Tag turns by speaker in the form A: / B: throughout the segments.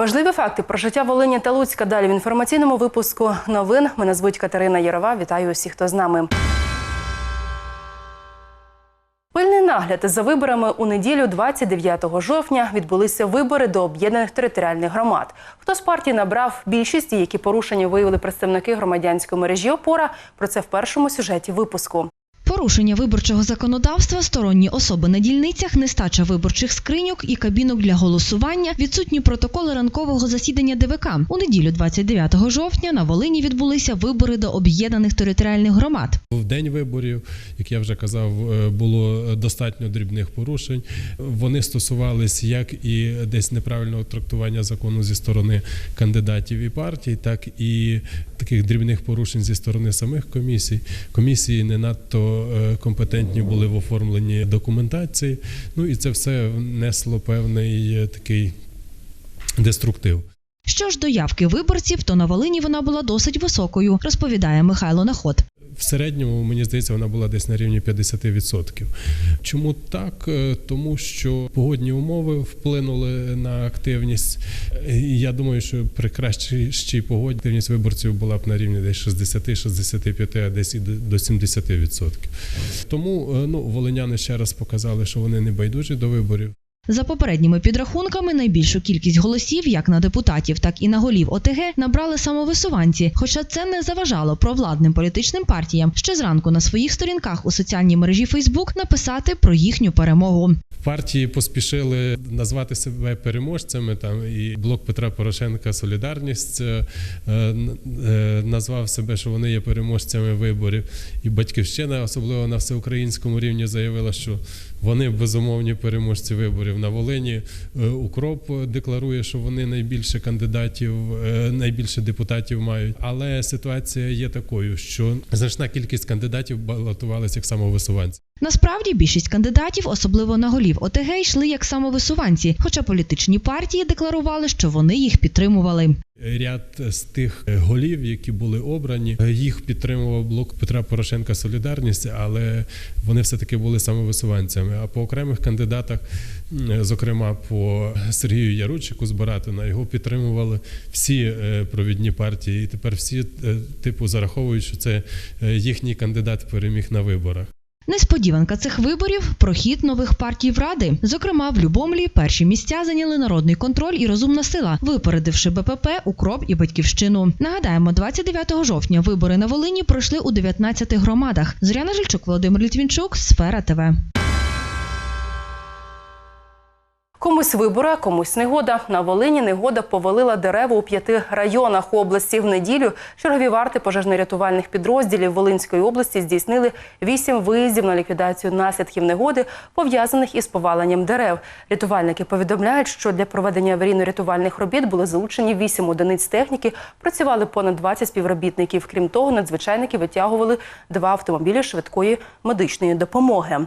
A: Важливі факти про життя Волині та Луцька далі в інформаційному випуску новин. Мене звуть Катерина Ярова. Вітаю усіх, хто з нами. Пильний нагляд за виборами у неділю 29 жовтня відбулися вибори до об'єднаних територіальних громад. Хто з партій набрав більшість які порушення виявили представники громадянської мережі опора? Про це в першому сюжеті випуску.
B: Порушення виборчого законодавства, сторонні особи на дільницях, нестача виборчих скриньок і кабінок для голосування, відсутні протоколи ранкового засідання ДВК. У неділю 29 жовтня на Волині відбулися вибори до об'єднаних територіальних громад.
C: В день виборів, як я вже казав, е, було достатньо дрібних порушень. Вони стосувались як і десь неправильного трактування закону зі сторони кандидатів і партій, так і таких дрібних порушень зі сторони самих комісій. Комісії не надто компетентні були в оформленні документації. Ну і це все внесло певний е, такий деструктив.
B: Що ж до явки виборців, то на Волині вона була досить високою, розповідає Михайло Наход.
C: В середньому, мені здається, вона була десь на рівні 50%. Чому так? Е, Тому що погодні умови вплинули на активність. Я думаю, що при кращій погоді активність виборців була б на рівні десь 60-65, а десь і до до 70%. Тому е, ну, волиняни ще раз показали, що вони не байдужі до виборів.
B: За попередніми підрахунками, найбільшу кількість голосів, як на депутатів, так і на голів ОТГ, набрали самовисуванці. Хоча це не заважало провладним політичним партіям ще зранку на своїх сторінках у соціальній мережі Фейсбук написати про їхню перемогу.
C: Партії поспішили назвати себе переможцями. Там і блок Петра Порошенка Солідарність е, е, назвав себе, що вони є переможцями виборів. І батьківщина, особливо на всеукраїнському рівні, заявила, що вони безумовні переможці виборів на Волині. Е, Укроп декларує, що вони найбільше кандидатів, е, найбільше депутатів мають. Але ситуація є такою, що значна кількість кандидатів балотувалися як самовисуванці.
B: Насправді більшість кандидатів, особливо на голів ОТГ, йшли як самовисуванці, хоча політичні партії декларували, що вони їх підтримували.
C: Ряд з тих голів, які були обрані, їх підтримував блок Петра Порошенка Солідарність, але вони все таки були самовисуванцями. А по окремих кандидатах, зокрема по Сергію Яручику з Баратина, його підтримували всі е, провідні партії. І тепер всі е, типу зараховують, що це е, їхній кандидат переміг на виборах.
B: Несподіванка цих виборів прохід нових партій в ради. Зокрема, в Любомлі перші місця зайняли народний контроль і розумна сила, випередивши БПП, Укроп і батьківщину. Нагадаємо, 29 жовтня вибори на Волині пройшли у 19 громадах. Зоряна Жильчук, Володимир Літвінчук, Сфера ТВ.
A: Комусь вибори, комусь негода. На Волині негода повалила дерева у п'яти районах області. В неділю чергові варти пожежно-рятувальних підрозділів Волинської області здійснили вісім виїздів на ліквідацію наслідків негоди, пов'язаних із поваленням дерев. Рятувальники повідомляють, що для проведення аварійно-рятувальних робіт були залучені вісім одиниць техніки. Працювали понад 20 співробітників. Крім того, надзвичайники витягували два автомобілі швидкої медичної допомоги.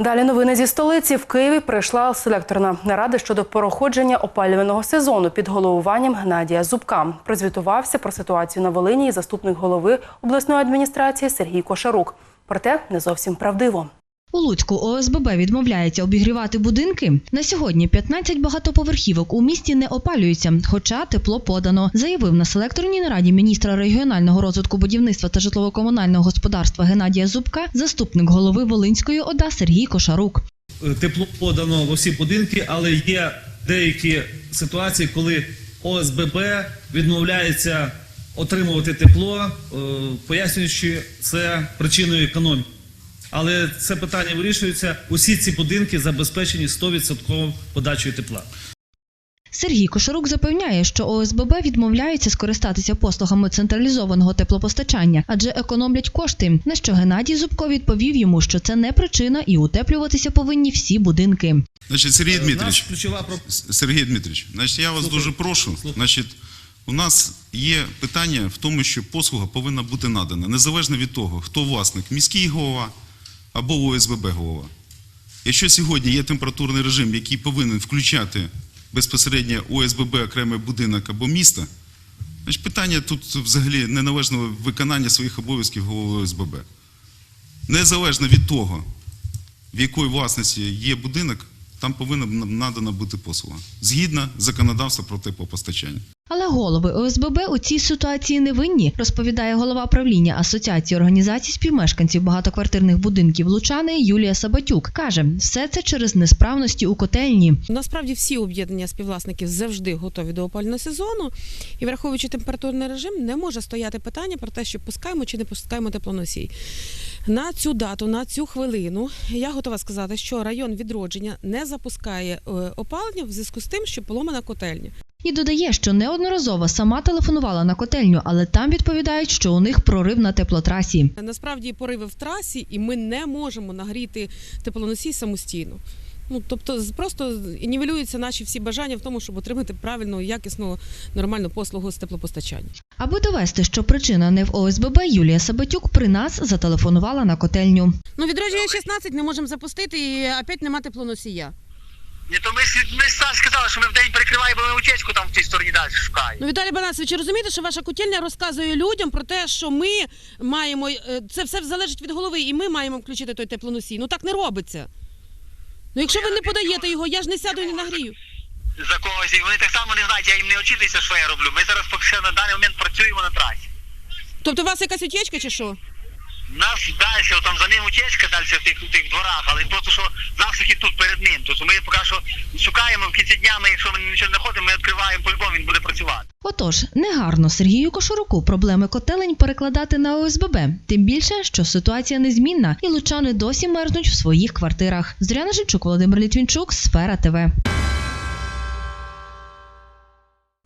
A: Далі новини зі столиці в Києві прийшла селекторна нарада щодо проходження опалювального сезону під головуванням Геннадія Зубка. Прозвітувався про ситуацію на Волині заступник голови обласної адміністрації Сергій Кошарук. Проте не зовсім правдиво.
B: У Луцьку ОСББ відмовляється обігрівати будинки. На сьогодні 15 багатоповерхівок у місті не опалюються, хоча тепло подано, заявив на селекторній нараді міністра регіонального розвитку будівництва та житлово-комунального господарства Геннадія Зубка, заступник голови Волинської ОДА Сергій Кошарук.
D: тепло подано в усі будинки, але є деякі ситуації, коли ОСББ відмовляється отримувати тепло, е, пояснюючи це причиною економії. Але це питання вирішується. Усі ці будинки забезпечені 100% подачею тепла.
B: Сергій Кошарук запевняє, що ОСББ відмовляються скористатися послугами централізованого теплопостачання, адже економлять кошти. На що Геннадій Зубко відповів йому, що це не причина, і утеплюватися повинні всі будинки.
E: Значить, Сергій
D: Е,
E: Дмитрович,
D: ключова про
E: Сергій Дмитрович, значить, я вас
D: Слухаю.
E: дуже прошу.
D: Слухаю.
E: Значить, у нас є питання в тому, що послуга повинна бути надана, незалежно від того, хто власник, міський голова або ОСББ голова. Якщо сьогодні є температурний режим, який повинен включати безпосередньо ОСББ, окремий будинок або місто, значить питання тут взагалі неналежного виконання своїх обов'язків голови ОСББ. Незалежно від того, в якої власності є будинок, там повинна надана бути послуга згідно законодавства про теплопостачання.
B: Але голови ОСББ у цій ситуації не винні, розповідає голова правління Асоціації організацій співмешканців багатоквартирних будинків Лучани Юлія Сабатюк. Каже, все це через несправності у котельні.
F: Насправді всі об'єднання співвласників завжди готові до опального сезону, і враховуючи температурний режим, не може стояти питання про те, що пускаємо чи не пускаємо теплоносій. На цю дату, на цю хвилину, я готова сказати, що район відродження не запускає е, опалення в зв'язку з тим, що поломана котельня.
B: І додає, що неодноразово сама телефонувала на котельню, але там відповідають, що у них прорив на теплотрасі.
F: Насправді пориви в трасі, і ми не можемо нагріти теплоносій самостійно. Ну тобто, просто нівелюються наші всі бажання в тому, щоб отримати правильну, якісну, нормальну послугу з теплопостачання.
B: Аби довести, що причина не в ОСББ, Юлія Сабатюк при нас зателефонувала на котельню.
F: Ну, відродження 16 не можемо запустити і опять нема теплоносія.
G: Ні, то ми, ж- ми ж сказали, що ми в день перекриваємо утечку там в тій стороні далі шукаємо.
F: Ну, Віталій Банасович, розумієте, що ваша котельня розказує людям про те, що ми маємо е, це все залежить від голови, і ми маємо включити той теплоносій. Ну так не робиться. Ну, якщо ви не подаєте його, я ж не сяду і не нагрію.
G: За когось, і вони так само не знають, я їм не очитуюся, що я роблю. Ми зараз поки що на даний момент працюємо на трасі.
F: Тобто у вас якась утечка чи що?
G: Нас далі, там за ним утечка далі в тих, в тих дворах, але просто що засухи тут перед ним. Тобто ми поки що шукаємо в кінці дня, ми, якщо ми нічого не знаходимо, ми відкриваємо по-любому, він буде працювати.
B: Отож, негарно Сергію Кошуруку проблеми котелень перекладати на ОСББ. Тим більше, що ситуація незмінна, і лучани досі мерзнуть в своїх квартирах. Зоряна Жильчук, Володимир Літвінчук, Сфера ТВ.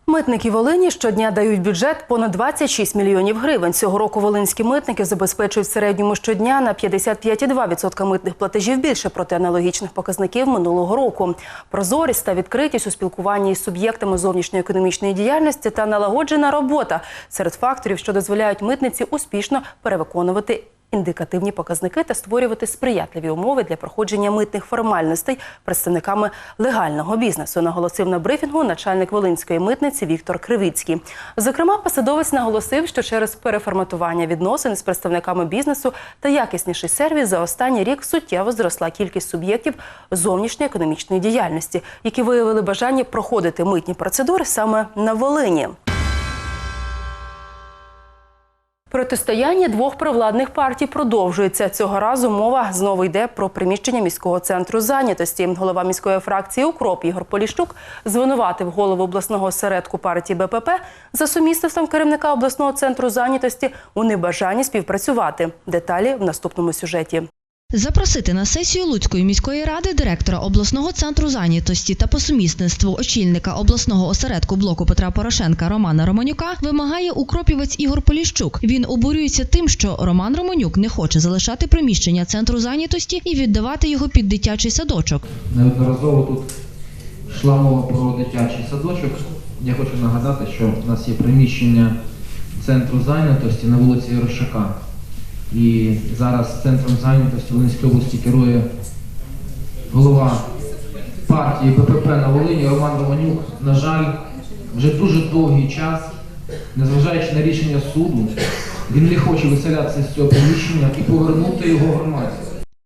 A: Митники Волині щодня дають бюджет понад 26 мільйонів гривень. Цього року волинські митники забезпечують в середньому щодня на 55,2% митних платежів більше проти аналогічних показників минулого року. Прозорість та відкритість у спілкуванні із суб'єктами зовнішньоекономічної діяльності та налагоджена робота серед факторів, що дозволяють митниці успішно перевиконувати індикативні показники та створювати сприятливі умови для проходження митних формальностей представниками легального бізнесу, наголосив на брифінгу начальник Волинської митниці Віктор Кривицький. Зокрема, посадовець наголосив, що через переформатування відносин з представниками бізнесу та якісніший сервіс за останній рік суттєво зросла кількість суб'єктів зовнішньої економічної діяльності, які виявили бажання проходити митні процедури саме на Волині. Протистояння двох провладних партій продовжується. Цього разу мова знову йде про приміщення міського центру зайнятості. Голова міської фракції Укроп Ігор Поліщук звинуватив голову обласного осередку партії БПП за сумісництвом керівника обласного центру зайнятості у небажанні співпрацювати. Деталі в наступному сюжеті.
B: Запросити на сесію Луцької міської ради директора обласного центру зайнятості та по сумісництву очільника обласного осередку блоку Петра Порошенка Романа Романюка вимагає укропівець Ігор Поліщук. Він обурюється тим, що Роман Романюк не хоче залишати приміщення центру зайнятості і віддавати його під дитячий садочок.
H: Неодноразово тут йшла мова про дитячий садочок. Я хочу нагадати, що в нас є приміщення центру зайнятості на вулиці Рошака. І зараз центром зайнятості Волинської області керує голова партії БПП на Волині Роман Романюк. На жаль, вже дуже довгий час, незважаючи на рішення суду, він не хоче виселятися з цього приміщення і повернути його громаді.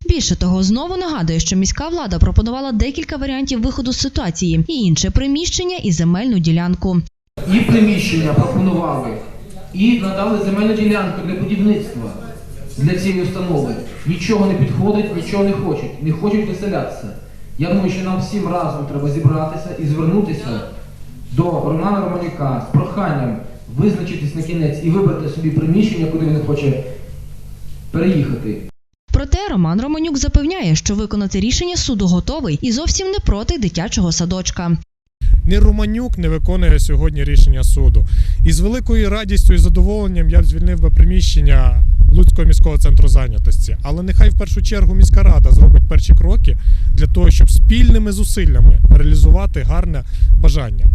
B: Більше того, знову нагадує, що міська влада пропонувала декілька варіантів виходу з ситуації і інше приміщення і земельну ділянку.
H: І приміщення пропонували, і надали земельну ділянку для будівництва для цієї установи. Нічого не підходить, нічого не хочуть, не хочуть виселятися. Я думаю, що нам всім разом треба зібратися і звернутися до Романа Романюка з проханням визначитись на кінець і вибрати собі приміщення, куди він хоче переїхати.
B: Проте Роман Романюк запевняє, що виконати рішення суду готовий і зовсім не проти дитячого садочка.
I: Ні Романюк не виконує сьогодні рішення суду. І з великою радістю і задоволенням я б звільнив би приміщення Луцького міського центру зайнятості. Але нехай в першу чергу міська рада зробить перші кроки для того, щоб спільними зусиллями реалізувати гарне бажання.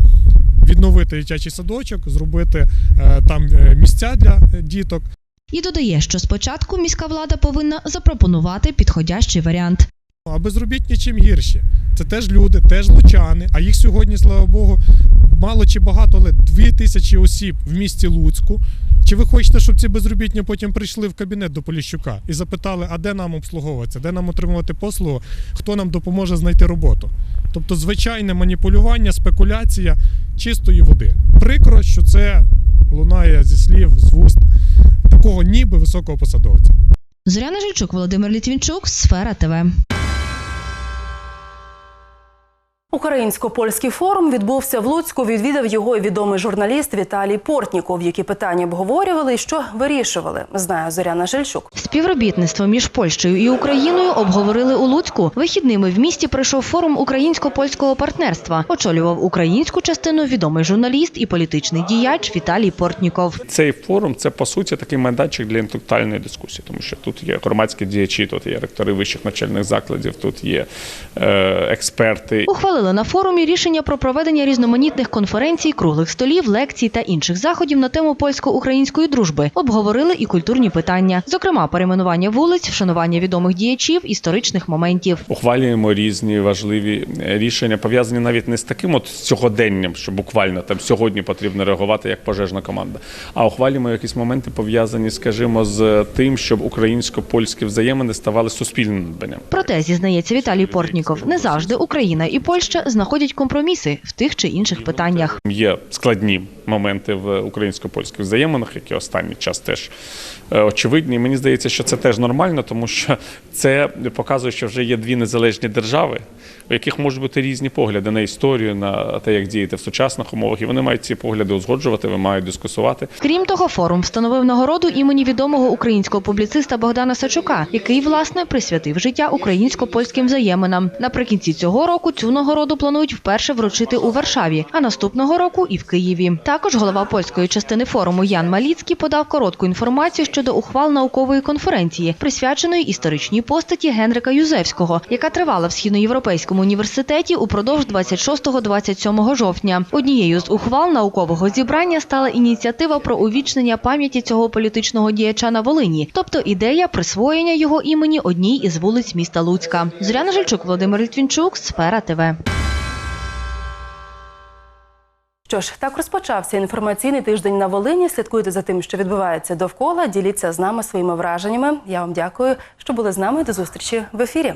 I: Відновити дитячий садочок, зробити е, там е, місця для діток,
B: І додає, що спочатку міська влада повинна запропонувати підходящий варіант.
I: А безробітні чим гірші. Це теж люди, теж лучани, а їх сьогодні, слава Богу, мало чи багато, але дві тисячі осіб в місті Луцьку. Чи ви хочете, щоб ці безробітні потім прийшли в кабінет до Поліщука і запитали, а де нам обслуговуватися, де нам отримувати послугу, хто нам допоможе знайти роботу? Тобто звичайне маніпулювання, спекуляція чистої води. Прикро, що це лунає зі слів, з вуст такого ніби високого посадовця.
B: Зоряна Жильчук, Володимир Літвінчук, Сфера ТВ.
A: Українсько-польський форум відбувся в Луцьку. Відвідав його і відомий журналіст Віталій Портніков. Які питання обговорювали і що вирішували, знає Зоряна Жильчук.
B: Співробітництво між Польщею і Україною обговорили у Луцьку. Вихідними в місті пройшов форум українсько-польського партнерства. Очолював українську частину відомий журналіст і політичний діяч Віталій Портніков.
J: Цей форум це по суті такий майданчик для інтелектуальної дискусії, тому що тут є громадські діячі, тут є ректори вищих навчальних закладів, тут є е, експерти.
B: Ухвалили на форумі рішення про проведення різноманітних конференцій, круглих столів, лекцій та інших заходів на тему польсько-української дружби. Обговорили і культурні питання, зокрема перейменування вулиць, вшанування відомих діячів, історичних моментів.
J: Ухвалюємо різні важливі е, рішення, пов'язані навіть не з таким от сьогоденням, що буквально там сьогодні потрібно реагувати як пожежна команда, а ухвалюємо якісь моменти пов'язані, скажімо, з тим, щоб українсько-польські взаємини ставали суспільним надбанням.
B: Проте зізнається Віталій Портніков, не завжди Україна і Польща знаходять компроміси в тих чи інших питаннях.
J: Є складні моменти в українсько-польських взаєминах, які останній час теж е, очевидні. Мені здається, що це теж нормально, тому що це показує, що вже є дві незалежні держави, у яких можуть бути різні погляди на історію, на те, як діяти в сучасних умовах, і вони мають ці погляди узгоджувати, вони мають дискусувати.
B: Крім того, форум встановив нагороду імені відомого українського публіциста Богдана Сачука, який власне присвятив життя українсько-польським взаєминам. Наприкінці цього року цю нагороду планують вперше вручити у Варшаві, а наступного року і в Києві. Також голова польської частини форуму Ян Маліцький подав коротку інформацію щодо ухвал наукової конференції, присвяченої історичній постаті Генрика Юзевського, яка тривала в східноєвропейському університеті упродовж 26-27 жовтня. Однією з ухвал наукового зібрання стала ініціатива про увічнення пам'яті цього політичного діяча на Волині, тобто ідея присвоєння його імені одній із вулиць міста Луцька. Зоряна Жильчук, Володимир Літвінчук, Сфера ТВ.
A: Що ж, так розпочався інформаційний тиждень на Волині. Слідкуйте за тим, що відбувається довкола. Діліться з нами своїми враженнями. Я вам дякую, що були з нами. До зустрічі в ефірі.